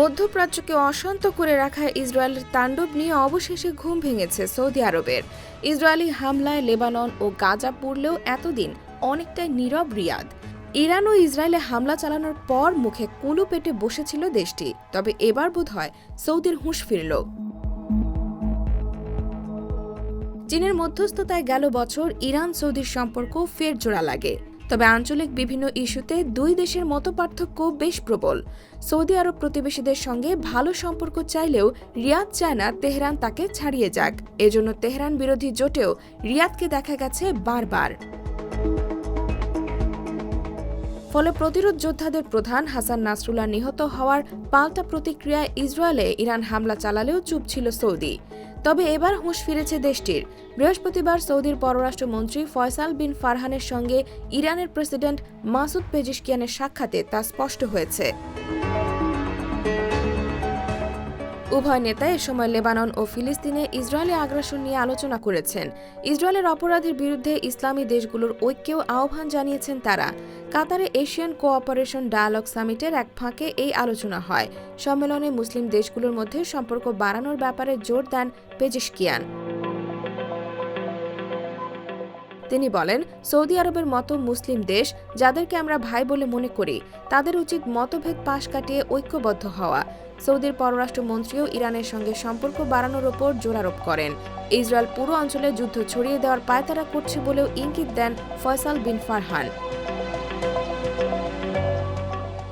মধ্যপ্রাচ্যকে অশান্ত করে রাখা ইসরায়েলের তাণ্ডব নিয়ে অবশেষে ঘুম ভেঙেছে সৌদি আরবের। ইসরায়েলি হামলায় লেবানন ও গাজা পড়লেও এতদিন অনেকটাই নীরব রিয়াদ। ইরান ও ইসরায়েলে হামলা চালানোর পর মুখে কুলু পেটে বসেছিল দেশটি, তবে এবার বোধহয় সৌদির হুঁশ ফিরল। চীনের মধ্যস্থতায় গেল বছর ইরান সৌদির সম্পর্ক ফের জোড়া লাগে। তবে আঞ্চলিক বিভিন্ন ইস্যুতে দুই দেশের মতপার্থক্য বেশ প্রবল। সৌদি আরব প্রতিবেশীদের সঙ্গে ভালো সম্পর্ক চাইলেও রিয়াদ চায় না তেহরান তাকে ছাড়িয়ে যাক। এজন্য তেহরান বিরোধী জোটেও রিয়াদকে দেখা গেছে বারবার। ফলে প্রতিরোধ যোদ্ধাদের প্রধান হাসান নাসরুল্লাহ নিহত হওয়ার পাল্টা প্রতিক্রিয়ায় ইসরায়েলে ইরান হামলা চালালেও চুপ ছিল সৌদি। তবে এবার হুঁশ ফিরেছে দেশটির। বৃহস্পতিবার সৌদির পররাষ্ট্রমন্ত্রী ফয়সাল বিন ফারহানের সঙ্গে ইরানের প্রেসিডেন্ট মাসুদ পেজিশকিয়ানের সাক্ষাতে তা স্পষ্ট হয়েছে। উভয় নেতা এ সময় লেবানন ও ফিলিস্তিনে ইসরায়েলি আগ্রাসন নিয়ে আলোচনা করেছেন। ইসরায়েলের অপরাধের বিরুদ্ধে ইসলামী দেশগুলোর ঐক্যেও আহ্বান জানিয়েছেন তারা। কাতারে এশিয়ান কোঅপারেশন ডায়ালগ সামিটের এক ফাঁকে এই আলোচনা হয়। সম্মেলনে মুসলিম দেশগুলোর মধ্যে সম্পর্ক বাড়ানোর ব্যাপারে জোর দেন পেজিশকিয়ান। তিনি বলেন, সৌদি আরবের মতো মুসলিম দেশ, যাদেরকে আমরা ভাই বলে মনে করি, তাদের উচিত মতভেদ পাশ কাটিয়ে ঐক্যবদ্ধ হওয়া। সৌদির পররাষ্ট্রমন্ত্রীও ইরানের সঙ্গে সম্পর্ক বাড়ানোর ওপর জোরারোপ করেন। ইসরায়েল পুরো অঞ্চলে যুদ্ধ ছড়িয়ে দেওয়ার পায়তারা করছে বলেও ইঙ্গিত দেন Faisal bin Farhan.